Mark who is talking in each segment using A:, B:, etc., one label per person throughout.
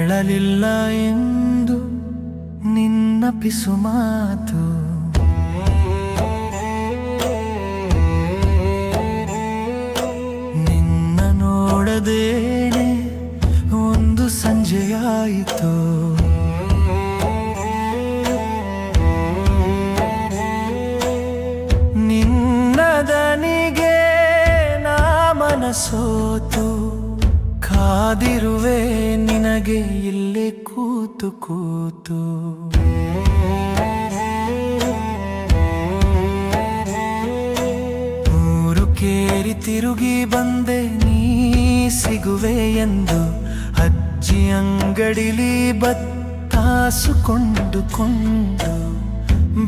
A: ಕೇಳಲಿಲ್ಲ ಎಂದು ನಿನ್ನ ಪಿಸು ಮಾತು. ನಿನ್ನ ನೋಡದೇನೆ ಒಂದು ಸಂಜೆಯಾಯಿತು. ನಿನ್ನದನಿಗೆ ನಾ ಮನಸೋತು. ಕಾದಿರುವೆ ನಿನಗೆ ಇಲ್ಲಿ ಕೂತು ಕೂತು. ಊರು ಕೇರಿ ತಿರುಗಿ ಬಂದೆ ನೀ ಸಿಗುವೆ ಎಂದು. ಅಜ್ಜಿ ಅಂಗಡಿಲಿ ಬತ್ತಾಸುಕೊಂಡುಕೊಂಡು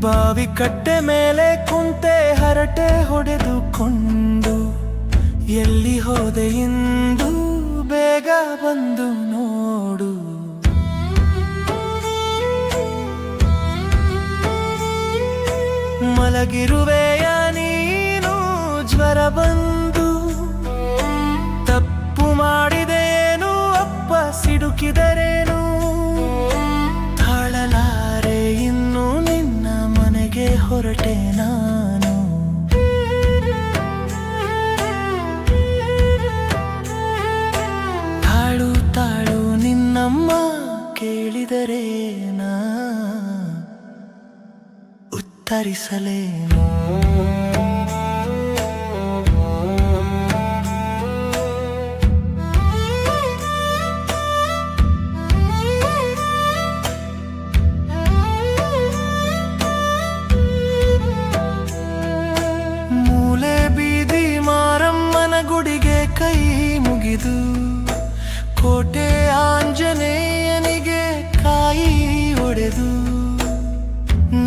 A: ಬಾವಿ ಕಟ್ಟೆ ಮೇಲೆ ಕುಂತೆ ಹರಟೆ ಹೊಡೆದುಕೊಂಡು ಎಲ್ಲಿ ಹೋದೆ ಬೇಗ ಬಂದು ನೋಡು. ಮಲಗಿರುವೆಯ ನೀನು, ಜ್ವರ ಬಂದು. ತಪ್ಪು ಮಾಡಿದೇನು ಅಪ್ಪ ಸಿಡುಕಿದರೇನು? ತಾಳಲಾರೆ ಇನ್ನು ನಿನ್ನ ಮನೆಗೆ ಹೊರಟೆ ಕೇಳಿದರೆ ನಾ ಉತ್ತರಿಸಲೇನು? ಮೂಲೆ ಬೀದಿ ಮಾರಮ್ಮನ ಗುಡಿಗೆ ಕೈ ಮುಗಿದು ಕೋಟೆ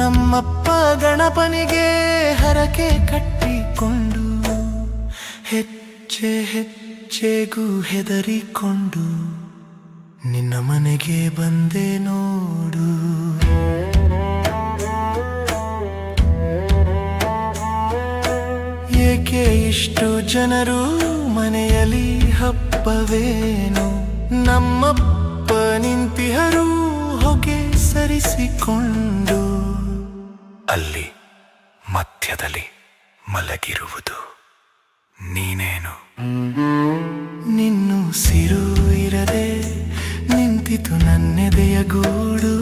A: ನಮ್ಮಪ್ಪ ಗಣಪನಿಗೆ ಹರಕೆ ಕಟ್ಟಿಕೊಂಡು ಹೆಚ್ಚೆ ಹೆಚ್ಚೆಗೂ ಹೆದರಿಕೊಂಡು ನಿನ್ನ ಮನೆಗೆ ಬಂದೆ ನೋಡು. ಏಕೆ ಇಷ್ಟು ಜನರು ಮನೆಯಲ್ಲಿ ಹಬ್ಬವೇನು? ನಮ್ಮಪ್ಪ ನಿಂತಿಹರು ಹೊಗೆ ಸರಿಸಿಕೊಂಡು ಅಲ್ಲಿ ಮಧ್ಯದಲ್ಲಿ ಮಲಗಿರುವುದು. ನೀನೇನು? ನಿನ್ನು ಸಿರು ಇರದೆ ನಿಂತಿತು ನನ್ನೆದೆಯ ಗೂಡು.